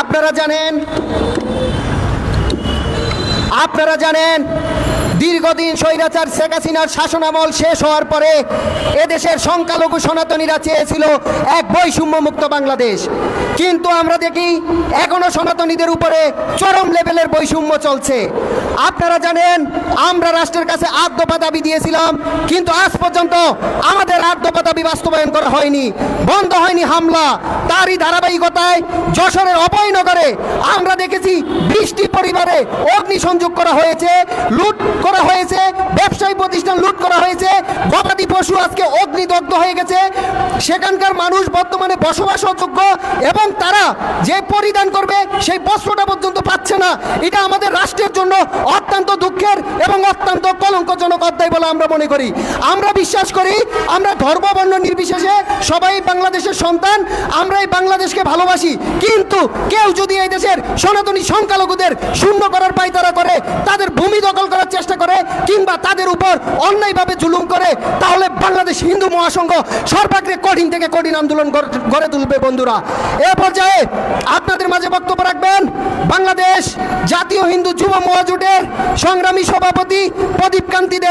আপনারা জানেন? আপনারা জানেন, দীর্ঘদিন স্বৈরাচার শেখ হাসিনার শাসনামল শেষ হওয়ার পরে এদেশের সংখ্যালঘু সনাতনীরা চেয়েছিল এক বৈষম্য মুক্ত বাংলাদেশ। কিন্তু আমরা দেখি, এখনও সনাতনীদের উপরে চরম লেভেলের বৈষম্য চলছে। আপনারা জানেন, আমরা রাষ্ট্রের কাছে দফা দাবি দিয়েছিলাম, কিন্তু আজ পর্যন্ত আমাদের দাবি বাস্তবায়ন করা হয়নি, বন্ধ হয়নি হামলা। তারই ধারাবাহিকতায় যশোরের অভয়নগরে আমরা দেখেছি বৃষ্টি পরিবারে অগ্নিসংযোগ করা হয়েছে, লুট করা হয়েছে, ব্যবসায়ী প্রতিষ্ঠান লুট করা হয়েছে, গবাদি পশু আজকে অগ্নিদগ্ধ হয়ে গেছে। সেখানকার মানুষ বর্তমানে বসবাস অযোগ্য এবং তারা যে পরিধান করবে সেই বস্ত্রটা পর্যন্ত পাচ্ছে না। এটা আমাদের রাষ্ট্রের জন্য অত্যন্ত দুঃখের এবং অত্যন্ত কলঙ্কজনক অধ্যায় বলে আমরা মনে করি। আমরা বিশ্বাস করি, আমরা ধর্ম বর্ণ নির্বিশেষে সবাই বাংলাদেশের সন্তান আমরা এই বাংলাদেশকে ভালোবাসি। কিন্তু কেউ যদি এই দেশের সনাতনী সংখ্যালঘুদের শূন্য করার পায়তারা করে, তাদের ভূমি দখল করার চেষ্টা করে, কিংবা তাদের উপর অন্যায়ভাবে জুলুম করে, তাহলে বাংলাদেশ হিন্দু মহাসংঘ সর্বাগ্রে কঠিন থেকে কঠিন আন্দোলন গড়ে তুলবে বন্ধুরা। এ পর্যায়ে আপনাদের মাঝে বক্তব্য রাখবেন, বাংলাদেশ জাতীয় হিন্দু যুব মহাজোটের সংগ্রামী সভাপতি প্রদীপ কান্তি দে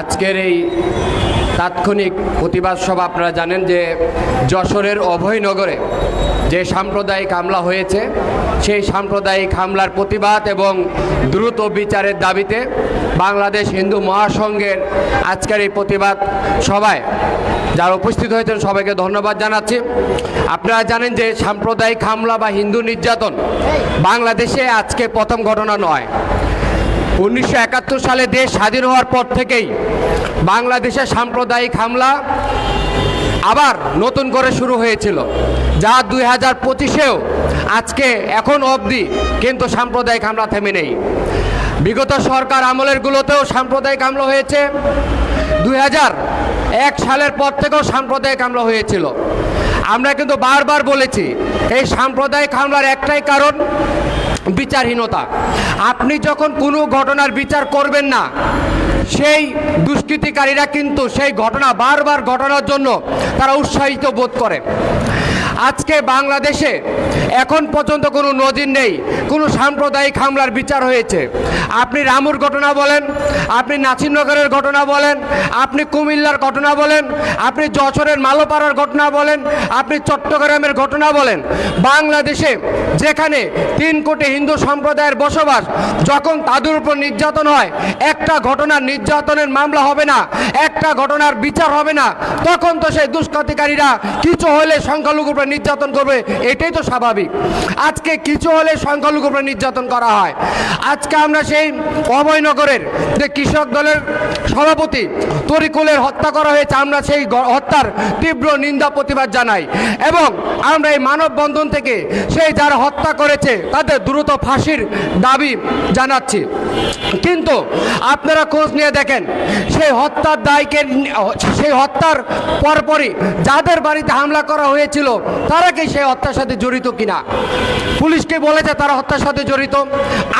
আজকের এই তাৎক্ষণিক প্রতিবাদ সভা আপনারা জানেন যে যশোরের অভয়নগরে যে সাম্প্রদায়িক হামলা হয়েছে, সেই সাম্প্রদায়িক হামলার প্রতিবাদ এবং দ্রুত বিচারের দাবিতে বাংলাদেশ হিন্দু মহাসংঘের আজকের এই প্রতিবাদ সভায় যারা উপস্থিত হয়েছেন সবাইকে ধন্যবাদ জানাচ্ছি। আপনারা জানেন যে সাম্প্রদায়িক হামলা বা হিন্দু নির্যাতন বাংলাদেশে আজকে প্রথম ঘটনা নয়। উনিশশো একাত্তর সালে দেশ স্বাধীন হওয়ার পর থেকেই বাংলাদেশে সাম্প্রদায়িক হামলা আবার নতুন করে শুরু হয়েছিল, যা দুই হাজার পঁচিশেও আজকে এখন অবধি কিন্তু সাম্প্রদায়িক হামলা থেমে নেই। বিগত সরকার আমলেরগুলোতেও সাম্প্রদায়িক হামলা হয়েছে। দুই এক সালের পর থেকেও সাম্প্রদায়িক হামলা হয়েছিল। আমরা কিন্তু বারবার বলেছি, এই সাম্প্রদায়িক হামলার একটাই কারণ বিচারহীনতা। আপনি যখন কোনো ঘটনার বিচার করবেন না, সেই দুষ্কৃতিকারীরা কিন্তু সেই ঘটনা বারবার ঘটনার জন্য তারা উৎসাহিত বোধ করে। আজকে বাংলাদেশে এখন পর্যন্ত কোনো নজির নেই, কোনো সাম্প্রদায়িক হামলার বিচার হয়েছে। আপনি রামুর ঘটনা বলেন, আপনি নাসিরনগরের ঘটনা বলেন, আপনি কুমিল্লার ঘটনা বলেন, আপনি যশোরের মালোপাড়ার ঘটনা বলেন, আপনি চট্টগ্রামের ঘটনা বলেন। বাংলাদেশে যেখানে তিন কোটি হিন্দু সম্প্রদায়ের বসবাস, যখন তাদের উপর নির্যাতন হয়, একটা ঘটনার নির্যাতনের মামলা হবে না, একটা ঘটনার বিচার হবে না, তখন তো সেই দুষ্কৃতিকারীরা কিছু হলে সংখ্যালঘুর উপরে নির্যাতন করবে, এটাই তো স্বাভাবিক। আজকে কিছু হলে সংখ্যালঘু উপরে নির্যাতন করা হয়। আজকে আমরা সেই অভয়নগরের যে কৃষক দলের সভাপতি তরিকুলের হত্যা করা হয়েছে, আমরা সেই হত্যার তীব্র নিন্দা, প্রতিবাদ জানাই। এবং আমরা এই মানববন্ধন থেকে সেই যারা হত্যা করেছে, তাদের দ্রুত ফাঁসির দাবি জানাচ্ছি। কিন্তু আপনারা খোঁজ নিয়ে দেখেন, সেই হত্যার দায়কে সেই হত্যার পরপরই যাদের বাড়িতে হামলা করা হয়েছিল, তারা কি সেই হত্যার সাথে জড়িত কিনা। পুলিশকে বলেছে তারা হত্যার সাথে জড়িত।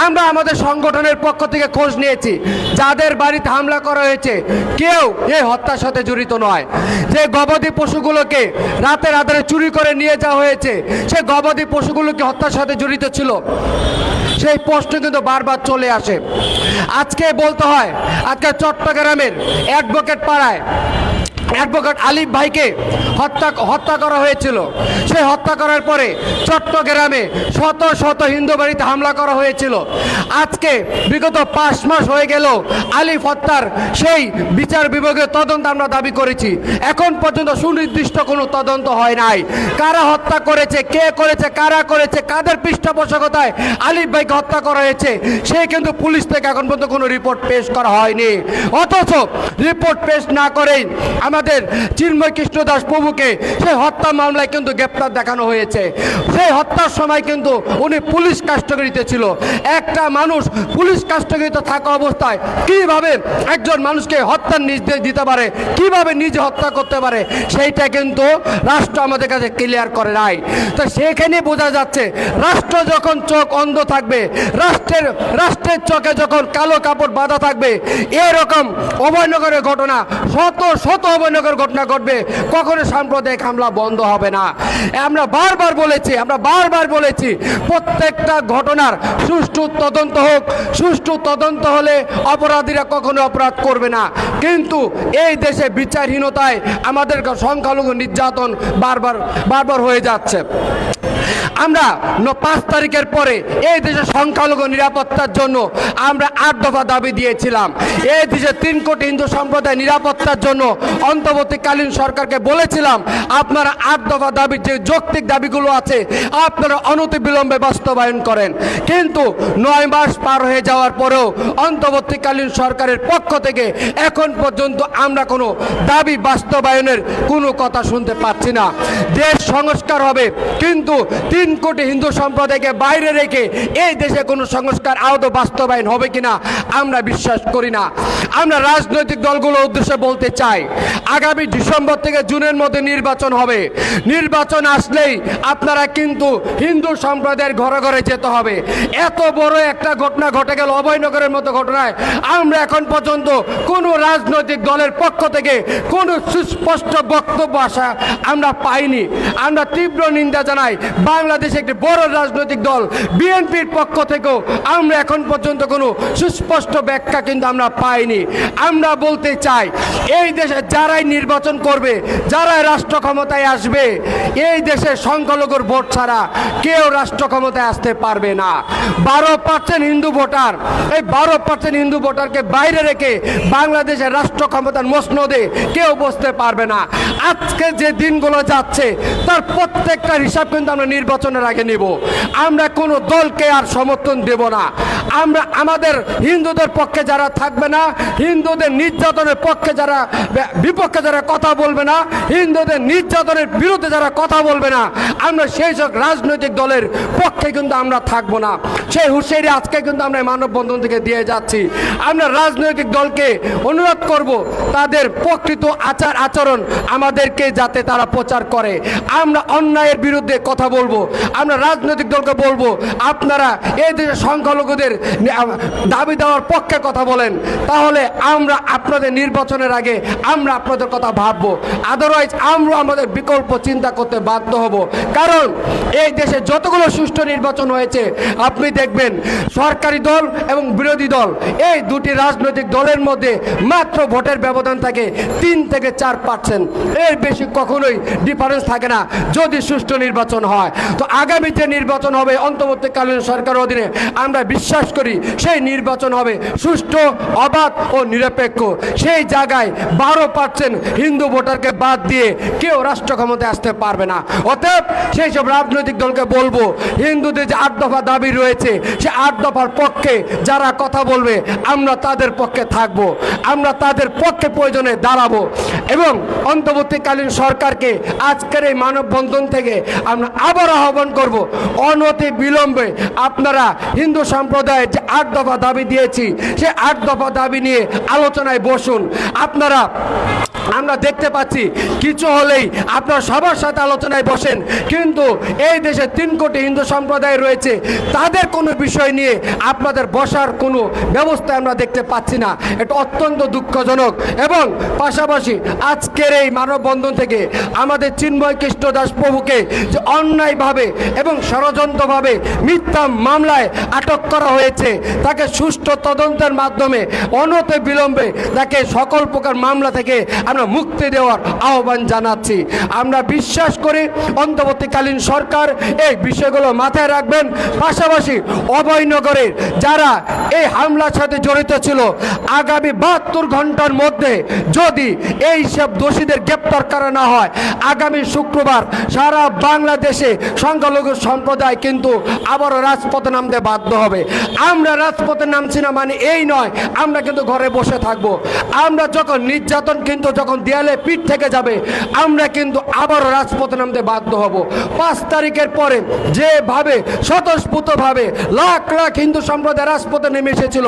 আমরা আমাদের সংগঠনের পক্ষ থেকে খোঁজ নিয়েছি। যাদের বাড়িতে হামলা করা হয়েছে, কেউ এই হত্যার সাথে জড়িত নয়। যে গবাদি পশুগুলোকে রাতে রাতে চুরি করে নিয়ে যাওয়া হয়েছে, সে গবাদি পশুগুলোকে হত্যার সাথে জড়িত ছিল। সেই প্রশ্ন কিন্তু বারবার চলে আসে। আজকে বলতে হয়, আজকে চট্টগ্রামের অ্যাডভোকেট পাড়ায় অ্যাডভোকেট আলিফ ভাইকে হত্যা হত্যা করা হয়েছিল। সেই হত্যা করার পরে চট্টগ্রামে শত শত হিন্দু বাড়িতে হামলা করা হয়েছিল। আজকে বিগত পাঁচ মাস হয়ে গেল আলিফ হত্যার সেই বিচার বিভাগের তদন্ত আমরা দাবি করেছি। এখন পর্যন্ত সুনির্দিষ্ট কোনো তদন্ত হয় নাই। কারা হত্যা করেছে, কে করেছে, কারা করেছে, কাদের পৃষ্ঠপোষকতায় আলিফ ভাইকে হত্যা করা হয়েছে, সে কিন্তু পুলিশ থেকে এখন পর্যন্ত কোনো রিপোর্ট পেশ করা হয়নি। অথচ রিপোর্ট পেশ না করেই আমাদের আমাদের চিন্ময় কৃষ্ণ দাস প্রভুকে সেই হত্যা মামলায় কিন্তু গ্রেপ্তার দেখানো হয়েছে। সেই হত্যার সময় কিন্তু উনি পুলিশ কাস্টডিতে ছিল। একটা মানুষ পুলিশ কাস্টডিতে থাকা অবস্থায় কীভাবে একজন মানুষকে হত্যার নির্দেশ দিতে পারে, কীভাবে নিজে হত্যা করতে পারে, সেইটা কিন্তু রাষ্ট্র আমাদের কাছে ক্লিয়ার করে নাই। তো সেখানে বোঝা যাচ্ছে, রাষ্ট্র যখন চোখ অন্ধ থাকবে, রাষ্ট্রের রাষ্ট্রের চোখে যখন কালো কাপড় বাঁধা থাকবে, এরকম অভয়নগরের ঘটনা শত শত অভয়নগর ঘটনা ঘটবে, কখনো সাম্প্রদায়িক হামলা বন্ধ হবে না। আমরা বারবার বলেছি, আমরা বারবার বলেছি, প্রত্যেকটা ঘটনার সুষ্ঠু তদন্ত হোক। সুষ্ঠু তদন্ত হলে অপরাধীরা কখনো অপরাধ করবে না। কিন্তু এই দেশে বিচারহীনতায় আমাদের সংখ্যালঘু নির্যাতন বারবার বারবার হয়ে যাচ্ছে। আমরা পাঁচ তারিখের পরে এই দেশের সংখ্যালঘু নিরাপত্তার জন্য আমরা আট দফা দাবি দিয়েছিলাম। এই দেশে তিন কোটি হিন্দু সম্প্রদায় নিরাপত্তার জন্য অন্তর্বর্তীকালীন সরকারকে বলেছিলাম, আপনারা আট দফা দাবির যে যৌক্তিক দাবিগুলো আছে, আপনারা অনতিবিলম্বে বাস্তবায়ন করেন। কিন্তু নয় মাস পার হয়ে যাওয়ার পরেও অন্তর্বর্তীকালীন সরকারের পক্ষ থেকে এখন পর্যন্ত আমরা কোনো দাবি বাস্তবায়নের কোনো কথা শুনতে পাচ্ছি না। দেশ সংস্কার হবে, কিন্তু তিন কোটি হিন্দু সম্প্রদায়কে বাইরে রেখে এই দেশে কোনো সংস্কার, আদৌ বাস্তবায়ন হবে কিনা আমরা বিশ্বাস করি না। আমরা রাজনৈতিক দলগুলোর উদ্দেশ্যে বলতে চাই আগামী ডিসেম্বর থেকে জুনের মধ্যে নির্বাচন হবে। নির্বাচন আসলেই আপনারা কিন্তু হিন্দু সম্প্রদায়ের ঘরে ঘরে যেতে হবে। এত বড় একটা ঘটনা ঘটে গেল অভয়নগরের মতো ঘটনায়। আমরা এখন পর্যন্ত কোনো রাজনৈতিক দলের পক্ষ থেকে কোনো সুস্পষ্ট বক্তব্য আসা আমরা পাইনি। আমরা তীব্র নিন্দা জানাই বাংলাদেশে একটি বড় রাজনৈতিক দল, বিএনপির পক্ষ থেকেও আমরা এখন পর্যন্ত কোনো সুস্পষ্ট ব্যাখ্যা কিন্তু আমরা পাইনি। আমরা বলতে চাই, এই দেশে যারাই নির্বাচন করবে, যারাই রাষ্ট্র ক্ষমতায় আসবে, এই দেশে সংখ্যালঘুর ভোট ছাড়া কেউ রাষ্ট্র ক্ষমতায় আসতে পারবে না। বারো পার্সেন্ট হিন্দু ভোটার, এই বারো পার্সেন্ট হিন্দু ভোটারকে বাইরে রেখে বাংলাদেশের রাষ্ট্র ক্ষমতার মসনদে কেউ বসতে পারবে না। আজকে যে দিনগুলো যাচ্ছে, তার প্রত্যেকটার হিসাব কিন্তু আমরা নির্বাচনের আগে নিব। আমরা কোনো দলকে আর সমর্থন দেব না। আমরা আমাদের হিন্দুদের পক্ষে যারা থাকবে না, হিন্দুদের নির্যাতনের পক্ষে যারা বিপক্ষে যারা কথা বলবে না, হিন্দুদের নির্যাতনের বিরুদ্ধে যারা কথা বলবে না, আমরা সেই সব রাজনৈতিক দলের পক্ষে কিন্তু আমরা থাকব না। সেই হুঁশিয়ারি আজকে কিন্তু আমরা মানববন্ধন থেকে দিয়ে যাচ্ছি। আমরা রাজনৈতিক দলকে অনুরোধ করব, তাদের প্রকৃত আচার আচরণ আমাদেরকে যাতে তারা প্রচার করে। আমরা অন্যায়ের বিরুদ্ধে কথা বলব, আমরা রাজনৈতিক দলকে বলব, আপনারা এই দেশের সংখ্যালঘুদের দাবি দেওয়ার পক্ষে কথা বলেন। তাহলে আমরা আপনাদের নির্বাচনের আগে আমরা আপনাদের কথা ভাববো। আদারওয়াইজ আমরা আমাদের বিকল্প চিন্তা করতে বাধ্য হব। কারণ এই দেশে যতগুলো সুষ্ঠু নির্বাচন হয়েছে, আপনি দেখবেন সরকারি দল এবং বিরোধী দল, এই দুটি রাজনৈতিক দলের মধ্যে মাত্র ভোটের ব্যবধান থাকে তিন থেকে চার পার্সেন্ট এর বেশি কখনোই ডিফারেন্স থাকে না, যদি সুষ্ঠু নির্বাচন হয়। তো আগামী যে নির্বাচন হবে অন্তর্বর্তীকালীন সরকার অধীনে। আমরা বিশ্বাস করি, সেই নির্বাচন হবে সুষ্ঠু, অবাধ ও নিরপেক্ষ। সেই জায়গায় বারো পার্সেন্ট হিন্দু ভোটারকে বাদ দিয়ে কেউ রাষ্ট্র ক্ষমতায় আসতে পারবে না। অতএব সেই সব রাজনৈতিক দলকে বলব, হিন্দুদের যে আট দফা দাবি রয়েছে, সে আট দফার পক্ষে যারা কথা বলবে, আমরা তাদের পক্ষে থাকব। আমরা তাদের পক্ষে প্রয়োজনে দাঁড়াবো। এবং অন্তর্বর্তীকালীন সরকারকে আজকের এই মানববন্ধন থেকে আমরা আবার আহ্বান করব। অনতি বিলম্বে আপনারা হিন্দু সম্প্রদায়ের যে আট দফা দাবি দিয়েছি, সে আট দফা দাবি নিয়ে আলোচনায় বসুন। আপনারা আমরা দেখতে পাচ্ছি কিছু হলেই আপনারা সবার সাথে আলোচনায় বসেন। কিন্তু এই দেশে তিন কোটি হিন্দু সম্প্রদায় রয়েছে, তাদের কোনো বিষয় নিয়ে আপনাদের বসার কোনো ব্যবস্থা আমরা দেখতে পাচ্ছি না। এটা অত্যন্ত দুঃখজনক। এবং পাশাপাশি আজকের এই মানববন্ধন থেকে আমাদের চিন্ময় কৃষ্ণ দাস প্রভুকে যে অন্যায়ভাবে এবং ষড়যন্ত্রভাবে মিথ্যা মামলায় আটক করা হয়েছে, তাকে সুষ্ঠু তদন্তের মাধ্যমে অনতে বিলম্বে তাকে সকল প্রকার মামলা থেকে আমরা মুক্তি দেওয়ার আহ্বান জানাচ্ছি। আমরা বিশ্বাস করি অন্তর্বর্তীকালীন সরকার এই বিষয়গুলো মাথায় রাখবেন। পাশাপাশি অভয়নগরের যারা এই হামলার সাথে জড়িত ছিল, আগামী বাহাত্তর ঘণ্টার মধ্যে যদি এই সব দোষীদের গ্রেপ্তার করা না হয়, আগামী শুক্রবার সারা বাংলাদেশে সংখ্যালঘু সম্প্রদায় কিন্তু আবারও রাজপথে নামতে বাধ্য হবে। আমরা রাজপথে নামছি না মানে এই নয়, আমরা কিন্তু ঘরে বসে থাকব। আমরা যখন নির্যাতন কিন্তু যখন দেয়ালে পিঠ থেকে যাবে, আমরা কিন্তু আবারও রাজপথে নামতে বাধ্য হব। পাঁচ তারিখের পরে যেভাবে, স্বতঃস্ফূর্তভাবে লাখ লাখ হিন্দু সম্প্রদায় রাজপথে নেমে এসেছিল,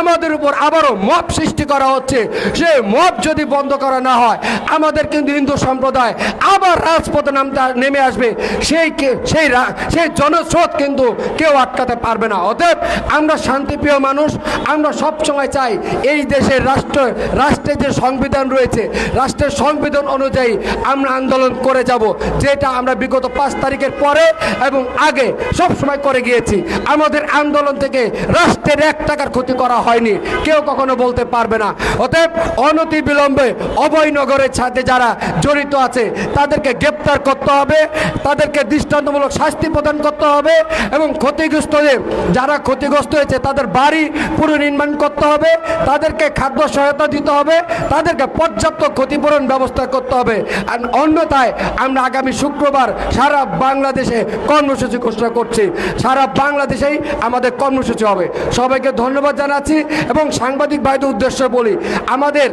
আমাদের উপর আবারও মপ সৃষ্টি করা হচ্ছে। সে মপ যদি বন্ধ করা না হয়, আমাদের কিন্তু হিন্দু সম্প্রদায় আবার রাজপথে নামতে নেমে আসবে। সেই সেই সেই জনস্রোত কিন্তু কেউ আটকাতে পারবে না। অতএব আমরা শান্তিপ্রিয় মানুষ, আমরা সবসময় চাই এই দেশের রাষ্ট্র, রাষ্ট্রের যে সংবিধান রয়েছে রাষ্ট্রের সংবিধান অনুযায়ী আমরা আন্দোলন করে যাব, যেটা আমরা বিগত পাঁচ তারিখের পরে এবং আগে সব সময় করে গিয়েছি। আমাদের আন্দোলন থেকে রাষ্ট্রের এক টাকার ক্ষতি করা হয়নি, কেউ কখনো বলতে পারবে না। অতএব অনতি বিলম্বে অভয়নগরের সাথে যারা জড়িত আছে, তাদেরকে গ্রেপ্তার করতে হবে, তাদেরকে দৃষ্টান্তমূলক শাস্তি প্রদান করতে হবে এবং ক্ষতিগ্রস্তদের যারা ক্ষতিগ্রস্ত হয়েছে, তাদের বাড়ি পুনর্নির্মাণ করতে হবে, তাদেরকে খাদ্য সহায়তা দিতে হবে, তাদেরকে পর্যাপ্ত ক্ষতিপূরণ ব্যবস্থা করতে হবে। আর অন্যথায় আমরা আগামী শুক্রবার সারা বাংলাদেশে কর্মসূচি ঘোষণা করছি। সারা বাংলাদেশেই আমাদের কর্মসূচি হবে। সবাইকে ধন্যবাদ জানাচ্ছি এবং সাংবাদিক ভাইদের উদ্দেশ্যে বলি, আমাদের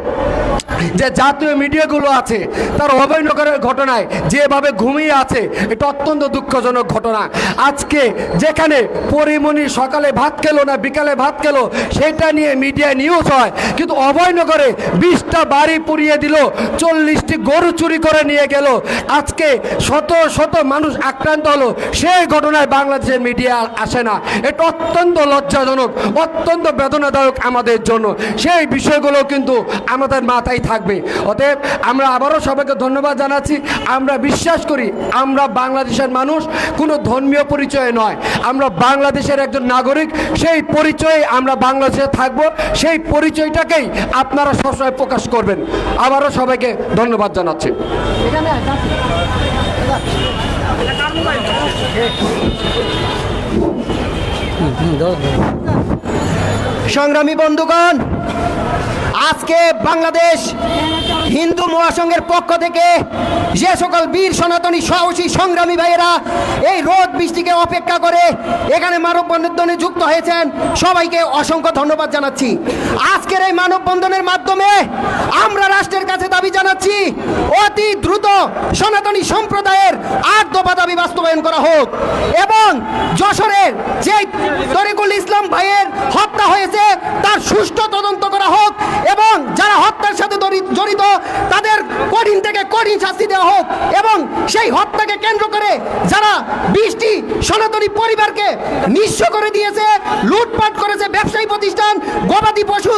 যে জাতীয় মিডিয়াগুলো আছে, তার অভয়নগরের ঘটনায় যেভাবে ঘুমিয়ে আছে, এটা অত্যন্ত দুঃখজনক ঘটনা। আজকে যেখানে পরিমণি সকালে ভাত খেলো না বিকালে ভাত খেলো, সেটা নিয়ে মিডিয়া নিউজ হয়। কিন্তু অভয়নগরে বিশটা বাড়ি পুড়িয়ে দিল, চল্লিশটি গরু চুরি করে নিয়ে গেল। আজকে শত শত মানুষ আক্রান্ত হলো। সেই ঘটনায় বাংলাদেশের মিডিয়া আসে না। এটা অত্যন্ত লজ্জাজনক, অত্যন্ত বেদনাদায়ক আমাদের জন্য। সেই বিষয়গুলো কিন্তু আমাদের মাথায় থাকবে। অতএব আমরা আবারও সবাইকে ধন্যবাদ জানাচ্ছি। আমরা বিশ্বাস করি, আমরা বাংলাদেশের মানুষ, কোনো ধর্মীয় পরিচয় নয়। আমরা বাংলাদেশের একজন নাগরিক, সেই পরিচয়ে আমরা বাংলাদেশে থাকব। সেই পরিচয়টাকেই আপনারা সবসময় প্রকাশ করবেন। আবারও সবাইকে ধন্যবাদ জানাচ্ছি। সংগ্রামী বন্ধুগণ আজকে বাংলাদেশ হিন্দু মহাসংঘের পক্ষ থেকে যে সকল বীর সনাতনী সাহসী সংগ্রামী ভাইয়েরা এই রোদ বৃষ্টিকে অপেক্ষা করে এখানে মানববন্ধনে যুক্ত হয়েছেন, সবাইকে অসংখ্য ধন্যবাদ জানাচ্ছি। আজকের এই মানববন্ধনের মাধ্যমে আমরা রাষ্ট্রের কাছে দাবি জানাচ্ছি, অতি দ্রুত সনাতনী সম্প্রদায়ের আট দাবি বাস্তবায়ন করা হোক এবং যশোরের যে তরিকুল ইসলাম ভাইয়ের হত্যা হয়েছে, তার সুষ্ঠু তদন্ত করা হোক এবং যারা হত্যার সাথে জড়িত তাদের কঠিন থেকে কঠিন শাস্তি দেওয়া হোক এবং সেই হত্যাকে কেন্দ্র করে যারা বিশটি সনাতনী পরিবারকে নিঃস্ব করে দিয়েছে, লুটপাট করেছে, ব্যবসায়ী প্রতিষ্ঠান, গবাদি পশু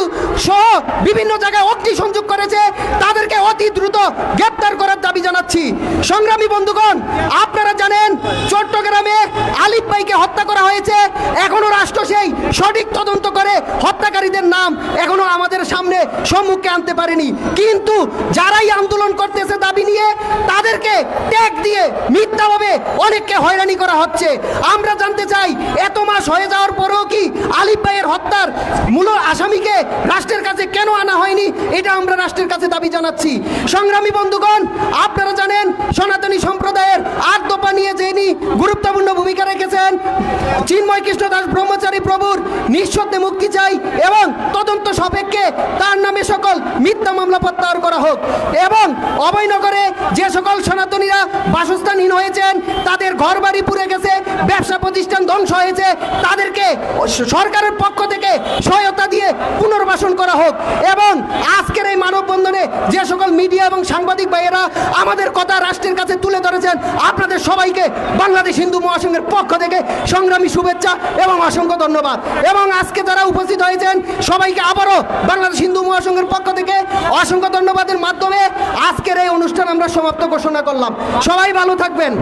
সহ বিভিন্ন জায়গায় অগ্নি সংযোগ করেছে, তাদেরকে অতি দ্রুত গ্রেপ্তার করার দাবি জানাচ্ছি। সংগ্রামী বন্ধুগণ, আপনারা জানেন চট্টগ্রামে আলিফ ভাইকে হত্যা করা হয়েছে, এখনও রাষ্ট্র সেই সঠিক তদন্ত করে হত্যাকারীদের নাম এখনও আমাদের সামনে সম্মুখে আনতে পারেনি। কিন্তু যারাই আন্দোলন করতেছে দাবি নিয়ে, তাদেরকে ট্যাগ দিয়ে মিথ্যাভাবে অনেককে হয়রানি করা হচ্ছে। আমরা জানতে চাই, এত মাস হয়ে যাওয়ার পরেও কি আলিফ ভাইয়ের হত্যার মূল আসামিকে রাষ্ট্রের কাছে কেন আনা হয়নি? এটা আমরা রাষ্ট্রের কাছে দাবি জানাচ্ছি। সংগ্রামী বন্ধুগণ, আপনারা জানেন, সনাতনী সম্প্রদায়ের আট দফা নিয়ে যিনি গুরুত্বপূর্ণ ভূমিকা রেখেছেন, চিন্ময় কৃষ্ণ দাস ব্রহ্মচারী প্রভুর নিঃশব্দে মুক্তি চাই এবং তদন্ত সাপেক্ষে তার নামে সকল মিথ্যা মামলা প্রত্যাহার করা হোক এবং অভয়নগরে যে সকল সনাতনীরা বাসস্থানহীন হয়েছেন, তাদের ঘর বাড়ি পুড়ে গেছে, ব্যবসা প্রতিষ্ঠান ধ্বংস হয়েছে, তাদেরকে সরকারের পক্ষ থেকে সহায়তা দিয়ে পুনর্বাসন করা হোক এবং আজকের যে সকল মিডিয়া এবং সাংবাদিক ভাইয়েরা আমাদের কথা রাষ্ট্রের কাছে তুলে ধরেছেন, আপনাদের সবাইকে বাংলাদেশ হিন্দু মহাসংঘের পক্ষ থেকে সংগ্রামী শুভেচ্ছা এবং অসংখ্য ধন্যবাদ। এবং আজকে যারা উপস্থিত হয়েছেন, সবাইকে আবারও বাংলাদেশ হিন্দু মহাসংঘের পক্ষ থেকে অসংখ্য ধন্যবাদের মাধ্যমে আজকের এই অনুষ্ঠান আমরা সমাপ্ত ঘোষণা করলাম। সবাই ভালো থাকবেন।